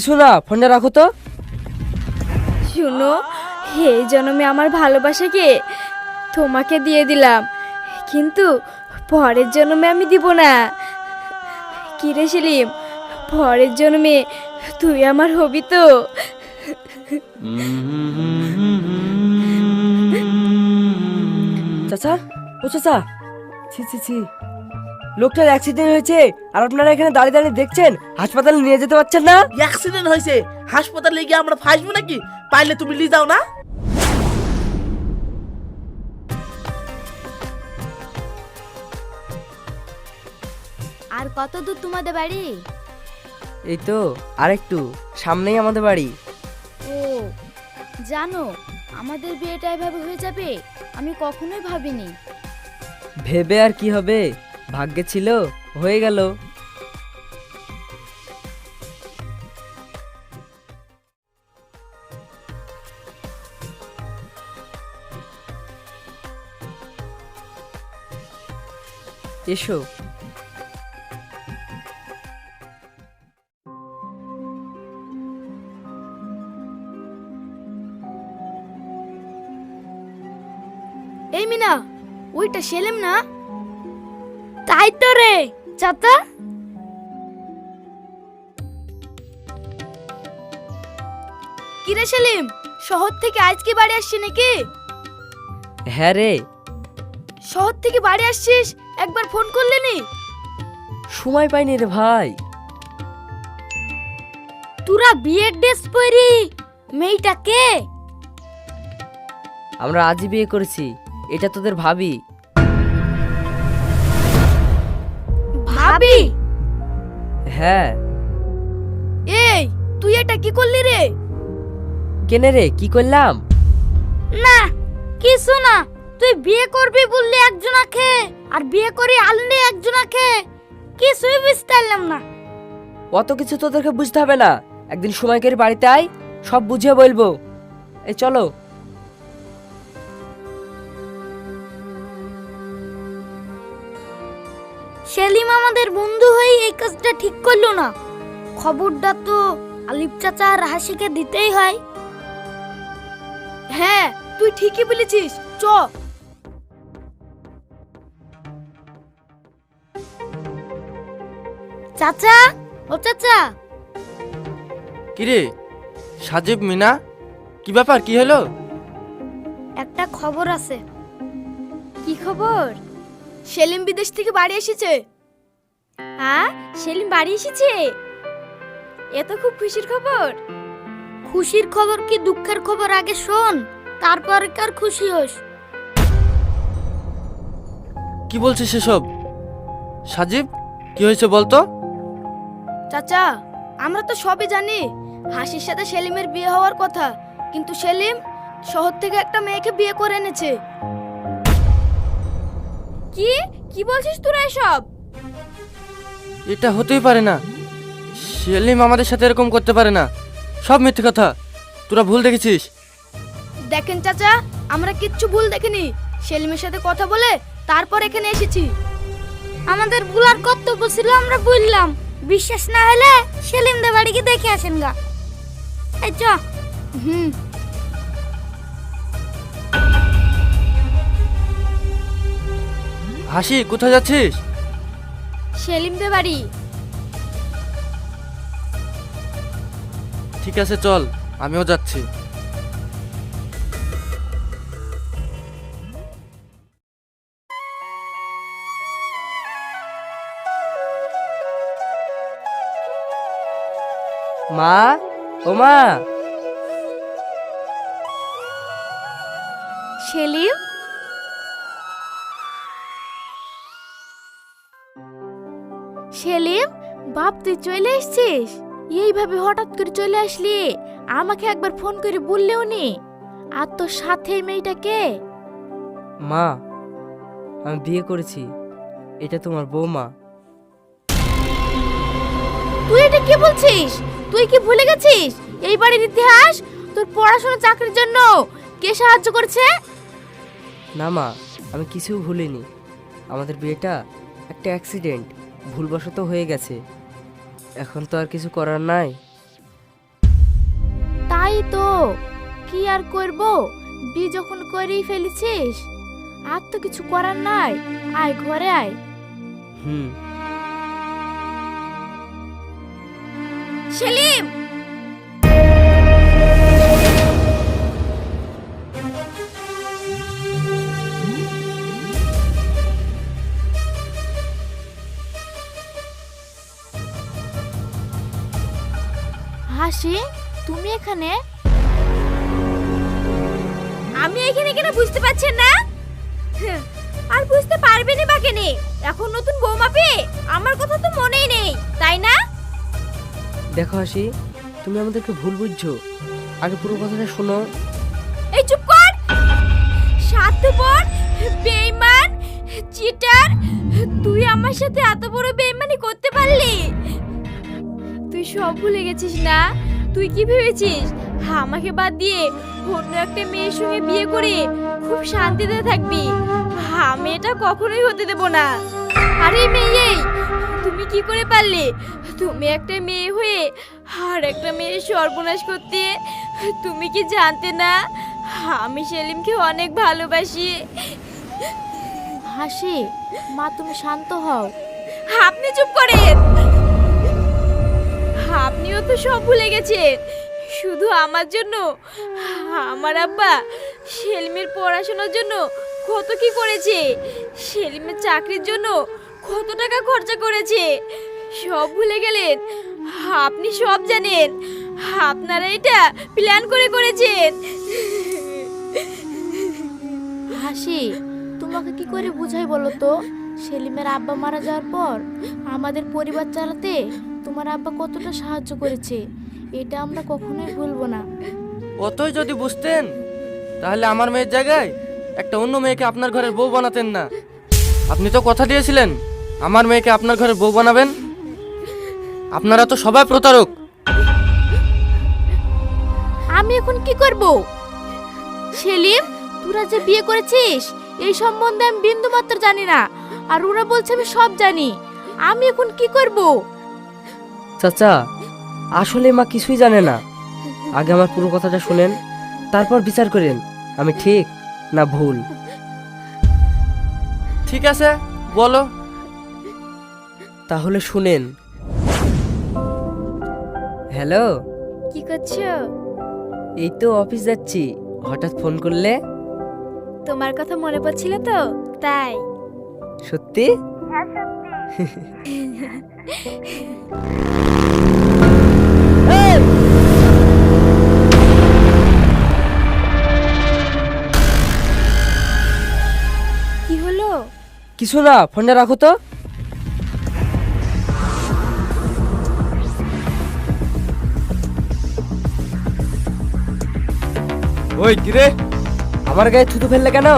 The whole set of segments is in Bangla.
কিছু না ফোনটা রাখো তো। শুনো এই জন্মে আমার ভালোবাসাকে তোমাকে দিয়ে দিলাম কিন্তু পরের জন্মে আমি দিব না। কিরে সেলিম পরের জন্মে তুই আমার হবি তো। চাচা ও চাচা ছি ছি ছি। লোকটার অ্যাক্সিডেন্ট হয়েছে আর আপনারা এখানে দাঁড়িয়ে দাঁড়িয়ে দেখছেন হাসপাতালে নিয়ে যেতে পারছেন না? অ্যাক্সিডেন্ট হয়েছে। হাসপাতালে গিয়ে আমরা ফাঁসবো নাকি? পাইলে তুমি নিয়ে যাও না? আর কত দূর তোমাদের বাড়ি? এই তো আরেকটু সামনেই আমাদের বাড়ি। ও জানো আমাদের বিয়েটা এভাবে হয়ে যাবে? আমি কখনোই ভাবিনি। ভেবে আর কি হবে? ভাগ্যে ছিল হয়ে গেল। এসো। এই মিনা ওইটা সেলেম না? তাই তো রে চাতা কিরে সেলিম শহর থেকে আজকে বাড়ি আসছি নাকি? হ্যাঁ রে। শহর থেকে বাড়ি আসছিস? একবার ফোন করলে নি? সময় পাইনি রে ভাই। তোরা বিয়ের ড্রেস পরি মেয়েটা কে? আমরা আজই বিয়ে করেছি এটা তোদের ভাবি। ভাবি। হ্যাঁ। এই তুই এটা কি করলি রে? কেনে রে কি করলাম? না কিছু না। তুই বিয়ে করবি বললি একজনাকে আর বিয়ে করে আনলি একজনাকে। কিছুই বুঝতে পারলাম না। অত কিছু তোদেরকে বুঝতে হবে না। একদিন সময় করে বাড়িতে আয় সব বুঝিয়ে বলব। এই চলো। সেলিম আমাদের বন্ধু হয়ে এই কাজটা ঠিক করল না। খবরটা তো আলিপ চাচা আর হাসিকে দিতেই হয়। হ্যাঁ তুই ঠিকই বলেছিস চ। চাচা ও চাচা। কিরে সাজিব মিনা কি ব্যাপার কি হলো? একটা খবর আছে। কি খবর? সেলিম বিদেশ থেকে বাড়ি এসেছে। হ্যাঁ সেলিম বাড়ি এসেছে? এ তো খুব খুশির খবর। খুশির খবর কি দুঃখের খবর? আগে শোন তারপর কার খুশি হোস? কি বলছিস সেসব? সাজিব কি হয়েছে বলতো? চাচা আমরা তো সবই জানি হাসির সাথে সেলিমের বিয়ে হওয়ার কথা কিন্তু সেলিম শহর থেকে একটা মেয়েকে বিয়ে করে এনেছে। কি? কি বলছিস তোরা এসব? এটা হতেই পারে না। সেলিম আমাদের সাথে এরকম করতে পারে না। সব মিথ্যে কথা। তোরা ভুল দেখেছিস। দেখেন চাচা আমরা কিচ্ছু ভুল দেখিনি। সেলিমের সাথে কথা বলে তারপর এখানে এসেছি। আমাদের ভুলার কর্তব্য ছিল আমরা বললাম বিশ্বাস না হলে সেলিমদের বাড়িকে দেখে আসেন গা। এই চ। হুম। হাসি কোথায় যাচ্ছিস? সেলিমদের বাড়ি। ঠিক আছে চল আমিও যাচ্ছি। মা ও মা। সেলিম? সেলিম বাপ তুই চলে এসেছিস? এইভাবে হঠাৎ করে চলে আসলি? আমাকে একবার ফোন করে বললেও নি আর তোর সাথে এই মেয়েটাকে মা আমি বিয়ে করেছি। এটা তোমার বৌমা। তুই এটা কি বলছিস? তুই কি ভুলে গেছিস? এই বাড়ির ইতিহাস তোর পড়াশোনা চাকরির জন্য কে সাহায্য করছে? না মা আমি কিছু ভুলিনি। আমাদের বিয়েটা একটা অ্যাক্সিডেন্ট। ভুলবশত হয়ে গেছে। এখন তো আর কিছু করার নাই। তাই তো। কি আর করব? বি যখন করেই ফেলেছিস। আর তো কিছু করার নাই। আয় ঘরে আয়। হুম। সেলিম! হাসি তুমি এখানে? আমি এখানে কেন বুঝতে পারছেন না? হ্যাঁ, আর বুঝতে পারবেনই বা কেনে? এখন নতুন বৌমা পেয়ে আমার কথা তো মনেই নেই তাই না? দেখো হাসি তুমি আমাদেরকে ভুল বুঝছ। আগে পুরো কথাটা শোনো। এই চুপ কর! স্বার্থপর বেঈমান চিটার তুই আমার সাথে এত বড় বেঈমানি করতে সব ভুলে গেছিস না? তুই কি ভেবেছিস? আমাকে বাদ দিয়ে অন্য একটা মেয়ের সঙ্গে বিয়ে করে খুব শান্তিতে থাকবি। আমি এটা কখনোই হতে দেব না। আরে মেয়ে তুমি কি করে পারলে? তুমি একটা মেয়ে হয়ে আর একটা মেয়ের সর্বনাশ করতে তুমি কি জানতে না? আমি সেলিমকে অনেক ভালোবাসি। হাসি মা তুমি শান্ত হও। আপনি চুপ করেন। সব ভুলে গেছে। শুধু আমার জন্য, আমার আব্বা সেলিমের পড়াশোনার জন্য কত কি করেছে, সেলিমের চাকরির জন্য কত টাকা খরচা করেছে। সব ভুলে গেলেন, আপনি সব জানেন, আপনারা এটা প্ল্যান করে করেছেন। হাসি, তোমাকে কি করে বুঝাই বলো তো? সেলিমের আব্বা মারা যাওয়ার পর আমাদের পরিবার চালাতে তোমার আব্বা কতটা সাহায্য করেছে এটা আমরা কখনোই ভুলবো না। অতই যদি বুঝতেন তাহলে আমার মেয়ের জায়গায় একটা অন্য মেয়েকে আপনার ঘরের বউ বানাতেন না। আপনি তো কথা দিয়েছিলেন আমার মেয়েকে আপনার ঘরের বউ বানাবেন? আপনারা তো সবাই প্রতারক। আমি এখন কি করব? সেলিম তোরা যে বিয়ে করেছিস এই সম্বন্ধে আমি বিন্দু মাত্র জানি না আর ওরা বলছে আমি সব জানি। আমি এখন কি করব? চাচা আসলে মা কিছুই জানে না। আগে আমার পুরো কথাটা শুনেন তারপর বিচার করেন আমি ঠিক না ভুল? ঠিক আছে বলো। তাহলে শুনেন। হ্যালো? কি করছ? এই তো অফিস যাচ্ছি হঠাৎ ফোন করলে? তোমার কথা মনে পড়ছিল তো তাই। সত্যি? কি কিছু না ফোনটা রাখো তো। ওই কিরে? আমার গায়ে থুতু ফেললে কেন?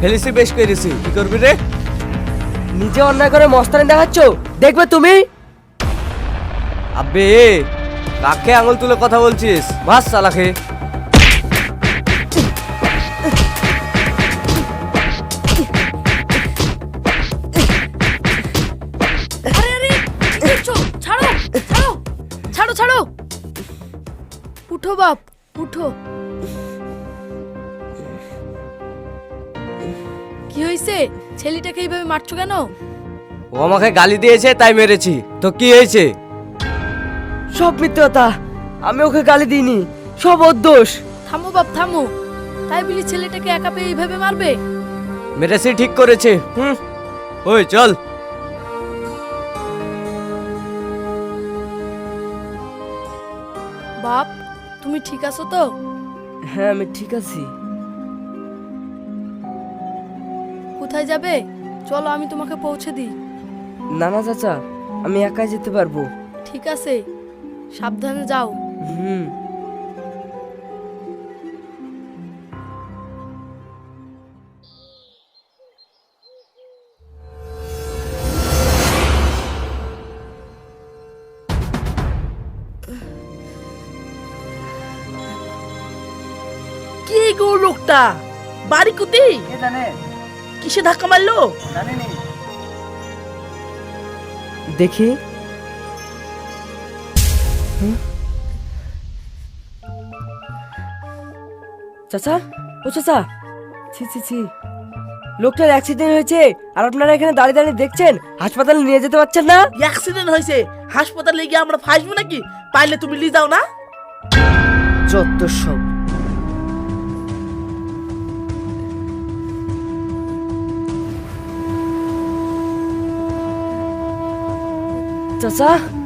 ফেলিসি বেশ করেছি। কি করবি রে? নিজে অন্যায় করে মস্তানি দেখাচ্ছ? দেখবে তুমি? আবে কাকে আঙুল তুলে কথা বলছিস? মাস চালাকে উঠো বাপ উঠো। কি হয়েছে? ছেলেটাকে এইভাবে মারছো কেন? ও আমাকে গালি দিয়েছে তাই মেরেছি। তো কি হয়েছে? সব মিথ্যে আমি ওকে গালি দিইনি সব ওর দোষ। থামো বাপ থামো। তাই বলি ছেলেটাকে একা পেয়ে এইভাবে মারবে? মেরেছি ঠিক করেছে। হুম। ওই চল। তুমি ঠিক আছো তো? হ্যাঁ আমি ঠিক আছি। কোথায় যাবে? চলো আমি তোমাকে পৌঁছে দিই। না না চাচা আমি একাই যেতে পারব। ঠিক আছে সাবধানে যাও। হুম। লোকটা বাড়ি কুতি কিসে ধাক্কা মারলো? দেখি। চাচা? ও চাচা। ছি ছি ছি। লোকটার অ্যাক্সিডেন্ট হয়েছে আর আপনারা এখানে দাঁড়িয়ে দাঁড়িয়ে দেখছেন হাসপাতালে নিয়ে যেতে পারছেন না? অ্যাক্সিডেন্ট হয়েছে। হাসপাতালে গিয়ে আমরা ফাঁসবো নাকি? পাইলে তুমি নিয়ে যাও না? যত সব চাচা আব্বা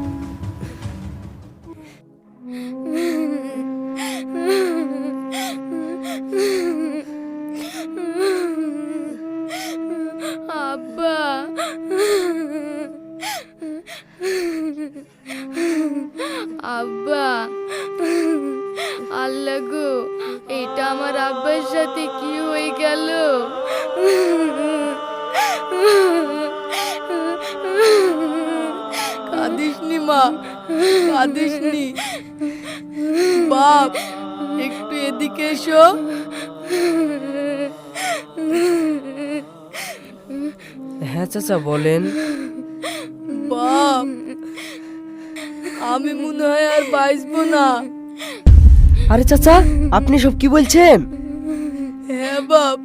একটু এদিকে এসো। হ্যাঁ চাচা বলেন। বাপ আমি মনে হয় আর বাঁচবো না। আরে চাচা আপনি সব কি বলছেন? হ্যাঁ বাপ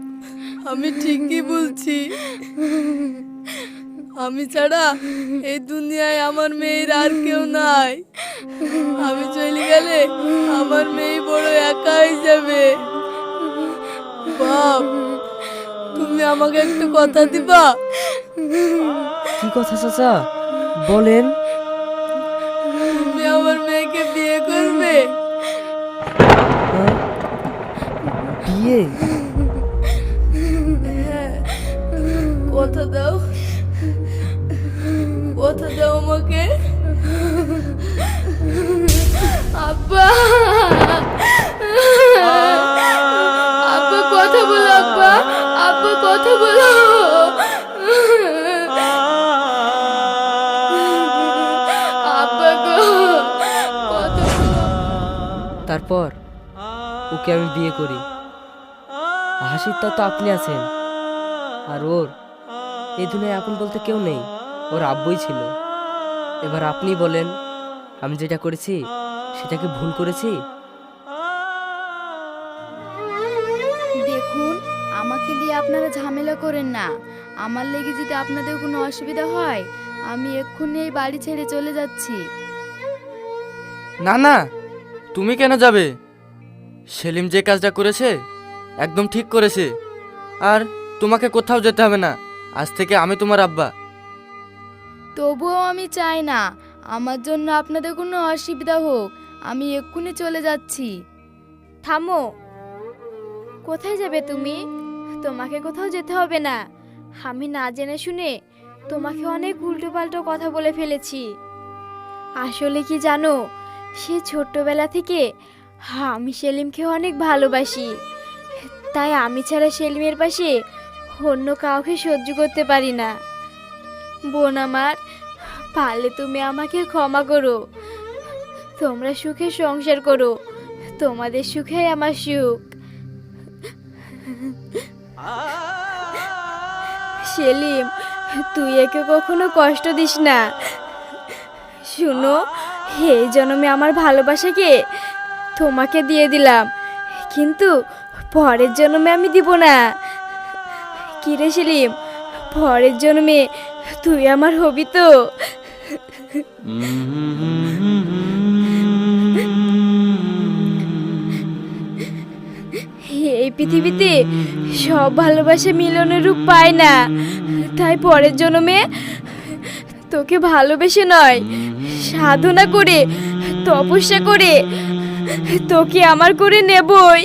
আমি ঠিকই বলছি। আমি ছাড়া এই দুনিয়ায় আমার মেয়ের আর কেউ নাই। আমি চলে গেলে আমার মেয়ে বড় একা হয়ে যাবে। বাপ তুমি আমাকে একটু কথা দিবা? কি কথা চাচা? বলেন। তুমি আমার মেয়েকে বিয়ে করবে? হ্যাঁ? বিয়ে? তারপর ওকে আমি বিয়ে করি। হাসির তা তো আপনি আছেন। আর ওর, এই দুনিয়ায় আপন বলতে কেউ নেই। ওর আব্বুই ছিল। এবার আপনি বলেন, আমি যেটা করেছি সেটা কি ভুল করেছি? দেখুন আমাকে দিয়ে আপনারা ঝামেলা করেন না। আমার লেগে যদি আপনাদের কোনো অসুবিধা হয় আমি এক্ষুনি এই বাড়ি ছেড়ে চলে যাচ্ছি। না না তুমি কেন যাবে? সেলিম যে কাজটা করেছে একদম ঠিক করেছে। আর তোমাকে কোথাও যেতে হবে না। আজ থেকে আমি তোমার আব্বা। তবুও আমি চাই না। আমার জন্য আপনাদের কোনো অসুবিধা হোক। আমি এক্ষুনি চলে যাচ্ছি। থামো। কোথায় যাবে তুমি? তোমাকে কোথাও যেতে হবে না। আমি না জেনে শুনে তোমাকে অনেক উল্টো পাল্টো কথা বলে ফেলেছি। আসলে কি জানো, সে ছোট্টবেলা থেকে আমি সেলিমকে অনেক ভালোবাসি। তাই আমি ছাড়া সেলিমের পাশে অন্য কাউকে সহ্য করতে পারি না। বোন আমার, পারলে তুমি আমাকে ক্ষমা করো। তোমরা সুখে সংসার করো। তোমাদের সুখে আমার সুখ। সেলিম, তুই একে কখনো কষ্ট দিস না। শুনো এই জন্মে আমার ভালোবাসাকে তোমাকে দিয়ে দিলাম। কিন্তু পরের জন্মে আমি দিব না। কিরে সেলিম, পরের জন্মে তুই আমার হবি তো? পৃথিবীতে সব ভালোবাসা মিলনের রূপ পায় না। তাই পরের জন্মে তোকে ভালোবেসে নয়, সাধনা করে, তপস্যা করে তোকে আমার করে নেবই।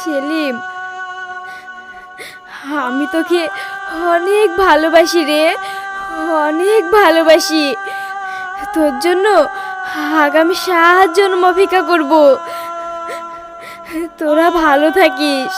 সেলিম, আমি তোকে অনেক ভালোবাসি রে, অনেক ভালোবাসি। তোর জন্য আগামী সাত জন্ম অপেক্ষা করব। তোরা ভালো থাকিস।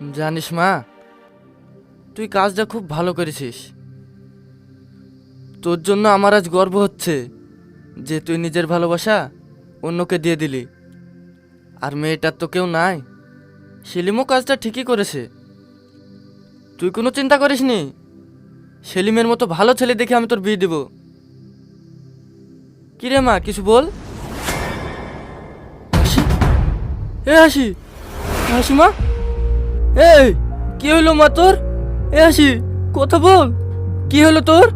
জানিস মা, তুই কাজটা খুব ভালো করেছিস। তোর জন্য আমার আজ গর্ব হচ্ছে যে তুই নিজের ভালোবাসা অন্যকে দিয়ে দিলি। আর মেয়েটার তো কেউ নাই, সেলিমও কাজটা ঠিকই করেছে। তুই কোনো চিন্তা করিসনি? সেলিমের মতো ভালো ছেলে দেখে আমি তোর বিয়ে দেব। কিরে মা, কিছু বল? হাসি? এ হাসি? হাসি মা? এই কি হলো মা তোর? এ আসি কথা বল। কি হলো তোর?